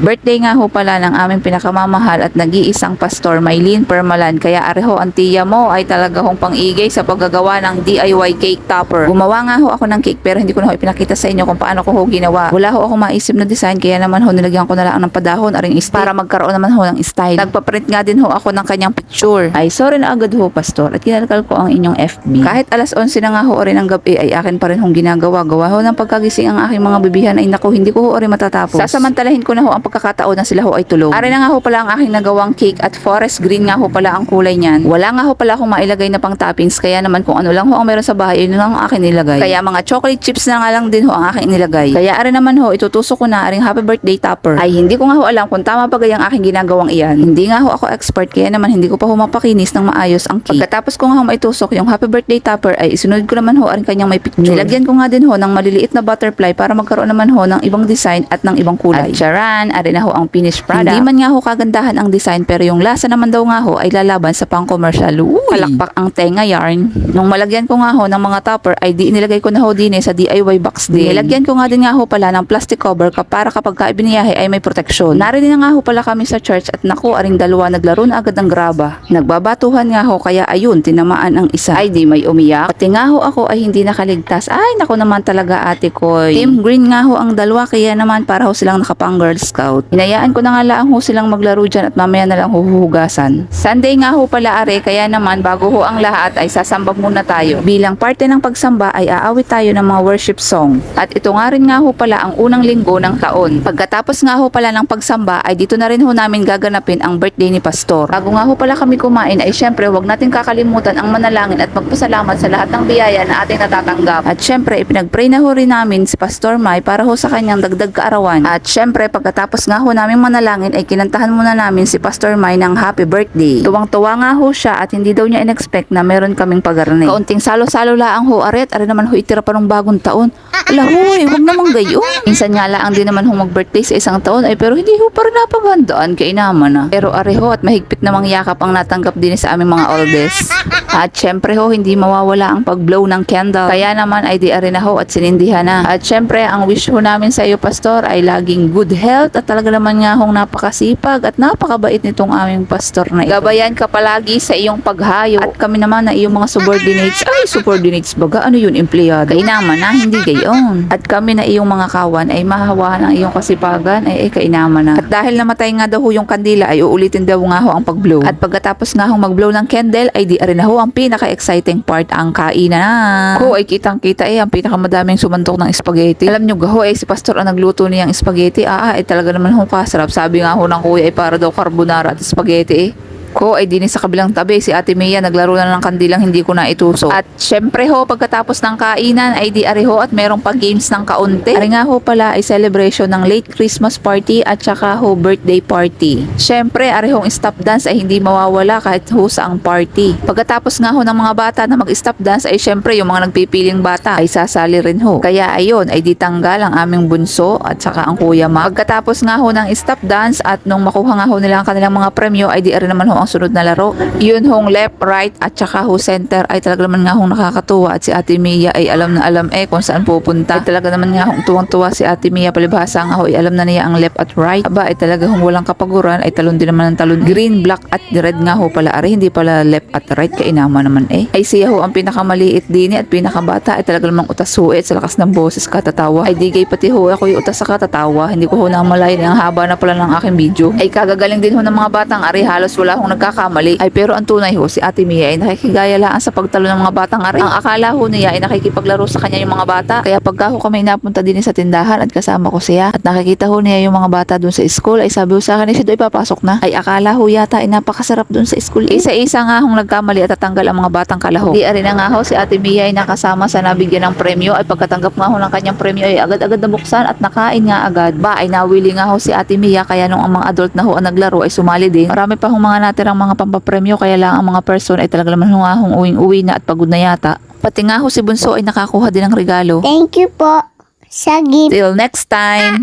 Birthday nga ho pala ng aming pinakamamahal at nag-iisang pastor, Maylene Permalan. Kaya areho ang tiya mo ay talaga hong pang-igay sa paggagawa ng DIY cake topper. Gumawa nga ho ako ng cake pero hindi ko na ho ipinakita sa inyo kung paano ko ho ginawa. Wala ho ako maisip na design kaya naman ho nilagyan ko na lang ng padahon aring stick para magkaroon naman ho ng style. Nagpa-print nga din ho ako ng kanyang picture. Ay sorry na agad ho pastor at kinalkal ko ang inyong FB. Kahit alas 11 na nga ho rin ng gabi ay akin pa rin hong ginagawa. Gawa ho ng pagkagising ang aking mga bibihan ay naku hindi ko ho rin matatapos. Sasamantalahin ko na ho ang pagkakataon na sila ho ay tulog. Ari na nga ho pala ang aking nagawang cake at forest green nga ho pala ang kulay niyan. Wala nga ho pala akong mailagay na pang toppings kaya naman kung ano lang ho ang meron sa bahay yun lang ang aking nilagay. Kaya mga chocolate chips na nga lang din ho ang aking nilagay. Kaya ari naman ho itutusok ko na aring happy birthday topper. Ay hindi ko nga ho alam kung tama pa gayang aking ginagawang iyan. Hindi nga ho ako expert kaya naman hindi ko pa ho mapakinis ng maayos ang cake. Pagkatapos ko nga ho maitusok yung happy birthday topper ay isunod ko naman ho aring kanyang may picture. Nilagyan ko nga din ho ng maliliit na butterfly para magkaroon naman ho ng ibang design at ng ibang kulay. At charan, ari na ho ang finished product. Hindi man nga ho kagandahan ang design pero yung lasa naman daw nga ho ay lalaban sa pang commercial. Uy, palakpak ang tenga yarn. Nung malagyan ko nga ho ng mga topper ay di inilagay ko na ho din eh sa DIY box din. Nilagyan ko nga din nga ho pala ng plastic cover ka para kapag ka ibiniyahe ay may proteksyon. Narinig na nga ho pala kami sa church at naku, aring dalawa naglaro na agad ng graba. Nagbabatuhan nga ho kaya ayun, tinamaan ang isa. Ay di may umiyak. Pati nga ho ako ay hindi nakaligtas. Ay naku naman talaga ate ko. Team green nga ho ang dalawa kaya naman para ho silang nakapang girl scout. Hinayaan ko na nga lang ho silang maglaro dyan at mamaya na lang huhugasan. Sunday nga ho pala are kaya naman bago ho ang lahat ay sasamba muna tayo. Bilang parte ng pagsamba ay aawit tayo ng mga worship song. At ito nga rin nga ho pala ang unang linggo ng taon. Pagkatapos nga ho pala ng pagsamba ay dito na rin ho namin gaganapin ang birthday ni Pastor. Bago nga ho pala kami kumain ay syempre huwag natin kakalimutan ang manalangin at magpasalamat sa lahat ng biyaya na ating natatanggap. At syempre ipinagpray na ho rin namin si Pastor Mai para ho sa kanyang dagdag kaarawan. At syempre pagkatapos nga ho namin manalangin ay kinantahan muna namin si Pastor Mai ng happy birthday. Tuwang-tuwa nga ho siya at hindi daw niya in-expect na meron kaming pagarni. Kaunting salo-salo laang ho aret, are naman ho itira pa ng bagong taon. Ala huy, huwag naman gayon. Minsan nga lang din naman ho mag-birthday sa isang taon ay pero hindi ho pa rin napagandaan kay naman na. Pero areho at mahigpit namang yakap ang natanggap din sa aming mga oldest. At syempre ho, hindi mawawala ang pag-blow ng candle. Kaya naman ay di na ho at sinindihan na. At syempre, ang wish ho namin sa iyo, Pastor, ay laging good health at talaga naman nga hong napakasipag at napakabait nitong aming pastor na ito. Gabayan ka palagi sa iyong paghayo at kami naman na iyong mga subordinates. Ay, subordinates baga, ano yun, empleyado? Kay naman na, hindi gayon. At kami na iyong mga kawan ay mahawahan ang iyong kasipagan ay, ay kainaman na. At dahil namatay nga daw yung kandila ay uulitin daw nga ho ang pag-blow. At pagkatapos nga ho mag-blow ng candle ay di rin na ho ang pinaka-exciting part ang kainan na. Ko ay kitang-kita eh ang pinakamadaming sumantok ng spaghetti. Alam nyo gaho eh si pastor ang nagluto niyang spaghetti. Ah, ah, eh talaga naman ho kasarap. Sabi nga ho ng kuya ay para daw carbonara at spaghetti eh. Ko ay din sa kabilang tabi si Ate Mia naglaro na ng kandilang hindi ko na ituso. At syempre ho pagkatapos ng kainan ay di ariho at merong pag games ng kaunti. Ari nga ho pala ay celebration ng late Christmas party at saka ho birthday party. Syempre arihong stop dance ay hindi mawawala kahit ho sa ang party. Pagkatapos nga ho ng mga bata na mag-stop dance ay syempre yung mga nagpipiling bata ay sasali rin ho. Kaya ayun ay ditanggal ang aming bunso at saka ang kuya ma. Pagkatapos nga ho ng stop dance at nung makuha nga ho nila ang kanilang mga premyo ay di rin naman ho ang sunod na laro. Yun hong left, right at saka ho center ay talaga naman nga hong nakakatuwa at si Ate Mia ay alam na alam eh kung saan pupunta. Ay talaga naman nga hong tuwang-tuwa si Ate Mia palibhasa nga ho ay alam na niya ang left at right. Aba ay talaga hong walang kapaguran ay talon din naman ng talon. Green, black at red nga ho pala. Ari hindi pala left at right kainama naman eh. Ay siya ho ang pinakamaliit din at pinakabata ay talaga namang utas ho eh, sa lakas ng boses katatawa. Ay digay pati ho ako yung utas sa katatawa. Hindi ko ho namalayan ang haba na pala ng aking video. Ay kagagaling din ho ng mga batang ari halos wala hong nagkakamali. Ay pero ang tunay ho si Ate Mia ay nakikigaya lang sa pagtalo ng mga batang ari. Ang akala ho niya ay nakikipaglaro sa kanya yung mga bata. Kaya pagka ho kami napunta din sa tindahan at kasama ko siya at nakikita ho niya yung mga bata dun sa school ay sabi ho sa akin ay si Doy papasok na. Ay akala ho yata ay napakasarap dun sa school. Isa-isa nga hong nagkamali at tatanggal ang mga batang kalahok. Di ari na nga ho si Ate Mia ay nakasama sa nabigyan ng premyo ay pagkatanggap nga ho ng kanyang premyo ay agad-agad nabuksan at nakain nga agad. Ba ay nawili nga ho si Ate Mia kaya nung ang mga adult na ho ang naglaro ay sumali din. Marami pa hong mga natirang mga pampapremyo kaya lang ang mga person ay talaga naman ho nga hong uwing-uwi na at pagod na yata. Pati nga ho si Bunso ay nakakuha din ng regalo. Thank you po sa gift. Till next time.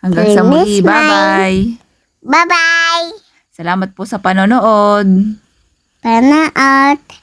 Hanggang sa muli. Bye-bye. Bye-bye. Salamat po sa panonood. Panaot.